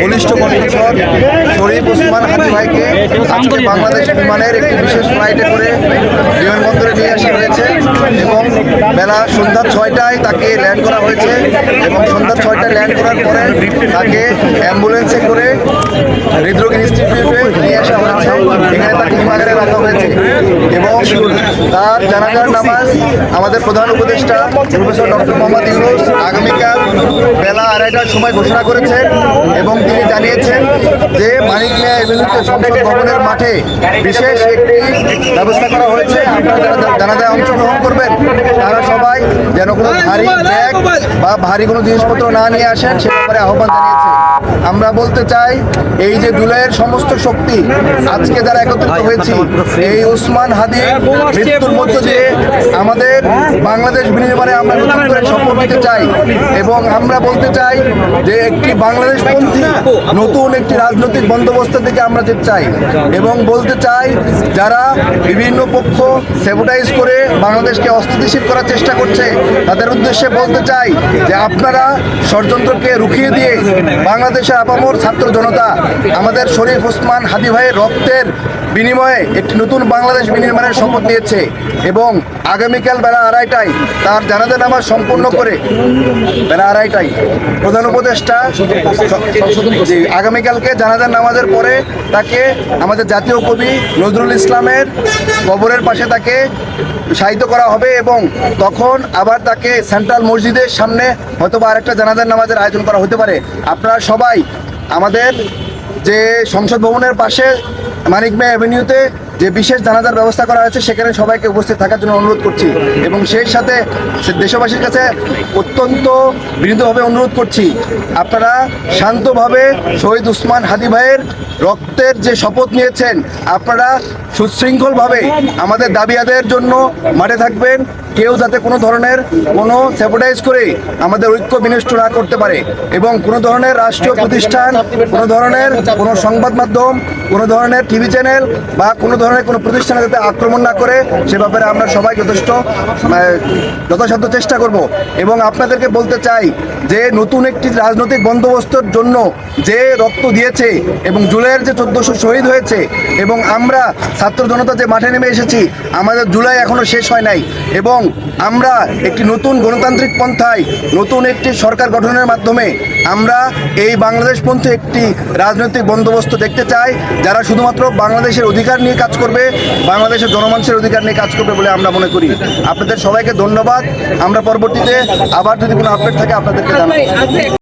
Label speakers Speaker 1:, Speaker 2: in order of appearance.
Speaker 1: বলিষ্ঠ কণ্ঠস্বর শরীফ ওসমান হাজি ভাইকে আজকে বাংলাদেশ বিমানের একটি বিশেষ ফ্লাইটে করে বিমানবন্দরে নিয়ে আসা হয়েছে এবং বেলা সন্ধ্যা ছয়টায় তাকে ল্যান্ড করা হয়েছে এবং সন্ধ্যা ছয়টায় ল্যান্ড করার পরে তাকে অ্যাম্বুলেন্সে করে হৃদরোগ ইনস্টিটিউটে নিয়ে আসা হয়েছে এখানে হিমাগারে রাখা হয়েছে। এবং তার জানাজার নামাজ আমাদের প্রধান উপদেষ্টা প্রফেসর ডক্টর মোহাম্মদ ইউনুস আগামীকাল বেলা আড়াইটার সময় ঘোষণা করেছেন এবং তিনি জানিয়েছেন যে মানিক ভবনের মাঠে বিশেষ একটি ব্যবস্থা করা হয়েছে। আপনারা যারা জানাজায় অংশগ্রহণ করবেন, তারা সবাই যেন কোনো ভারী ব্যাগ বা ভারী কোনো জিনিসপত্র না নিয়ে আসেন, সে ব্যাপারে আহ্বান জানিয়েছে। আমরা বলতে চাই, এই যে জুলাইয়ের সমস্ত শক্তি আজকে যারা একত্রিত হয়েছি এই ওসমান হাদি মৃত্যুর মধ্য দিয়ে আমাদের বাংলাদেশ বিনির্মাণে আমরা নতুন করে শপথ নিতে চাই এবং আমরা বলতে চাই যে একটি বাংলাদেশ পন্থী নতুন একটি রাজনৈতিক বন্দোবস্তের দিকে আমরা যেতে চাই এবং বলতে চাই যারা বিভিন্ন পক্ষ সেবোটাইজ করে বাংলাদেশকে অস্থিতিশীল করার চেষ্টা করছে তাদের উদ্দেশ্যে বলতে চাই যে আপনারা ষড়যন্ত্রকে রুখিয়ে দিয়ে বাংলাদেশের আপামর ছাত্র জনতা আমাদের শরীফ ওসমান হাদি ভাইয়ের রক্তের বিনিময়ে একটি নতুন বাংলাদেশ বিনির্মাণের শপথ নিয়েছে এবং আগামীকাল বেলা আড়াইটায় তার জানাজা নামাজ সম্পূর্ণ করে বেলা আড়াইটায় প্রধান উপদেষ্টা আগামীকালকে জানাজার নামাজের পরে তাকে আমাদের জাতীয় কবি নজরুল ইসলামের কবরের পাশে তাকে শায়িত করা হবে এবং তখন আবার তাকে সেন্ট্রাল মসজিদের সামনে হয়তো বা আরেকটা জানাজার নামাজের আয়োজন করা হতে পারে। আপনারা সবাই আমাদের যে সংসদ ভবনের পাশে মানিক মে অ্যাভিনিউতে যে বিশেষ জানাজার ব্যবস্থা করা হয়েছে, সেখানে সবাইকে উপস্থিত থাকার জন্য অনুরোধ করছি এবং সেই সাথে দেশবাসীর কাছে অত্যন্ত বিনীতভাবে অনুরোধ করছি, আপনারা শান্তভাবে শহীদ উসমান হাদি ভাইয়ের রক্তের যে শপথ নিয়েছেন, আপনারা সুশৃঙ্খলভাবে আমাদের দাবি আদায়ের জন্য মাঠে থাকবেন। কেউ যাতে কোনো ধরনের কোনো স্যাবোটাইজ করে আমাদের ঐক্য বিনষ্ট না করতে পারে এবং কোনো ধরনের রাষ্ট্রীয় প্রতিষ্ঠান, কোনো ধরনের কোনো সংবাদ মাধ্যম, কোনো ধরনের টিভি চ্যানেল বা কোনো ধরনের কোনো প্রতিষ্ঠানে যাতে আক্রমণ না করে, সে ব্যাপারে আমরা সবাই যথেষ্ট যথাসাধ্য চেষ্টা করব। এবং আপনাদেরকে বলতে চাই যে নতুন একটি রাজনৈতিক বন্দোবস্তর জন্য যে রক্ত দিয়েছে এবং জুলাইয়ের যে চোদ্দোশো শহীদ হয়েছে এবং আমরা ছাত্র জনতা যে মাঠে নেমে এসেছি। আমাদের জুলাই এখনও শেষ হয় নাই এবং আমরা একটি নতুন গণতান্ত্রিক পন্থায়, নতুন একটি সরকার গঠনের মাধ্যমে আমরা এই বাংলাদেশপন্থী একটি রাজনৈতিক বন্দোবস্ত দেখতে চাই, যারা শুধুমাত্র বাংলাদেশের অধিকার নিয়ে কাজ করবে, বাংলাদেশের জনমানুষের অধিকার নিয়ে কাজ করবে বলে আমরা মনে করি। আপনাদের সবাইকে ধন্যবাদ। আমরা পরবর্তীতে আবার যদি কোনো আপডেট থাকে, আপনাদেরকে জানাব।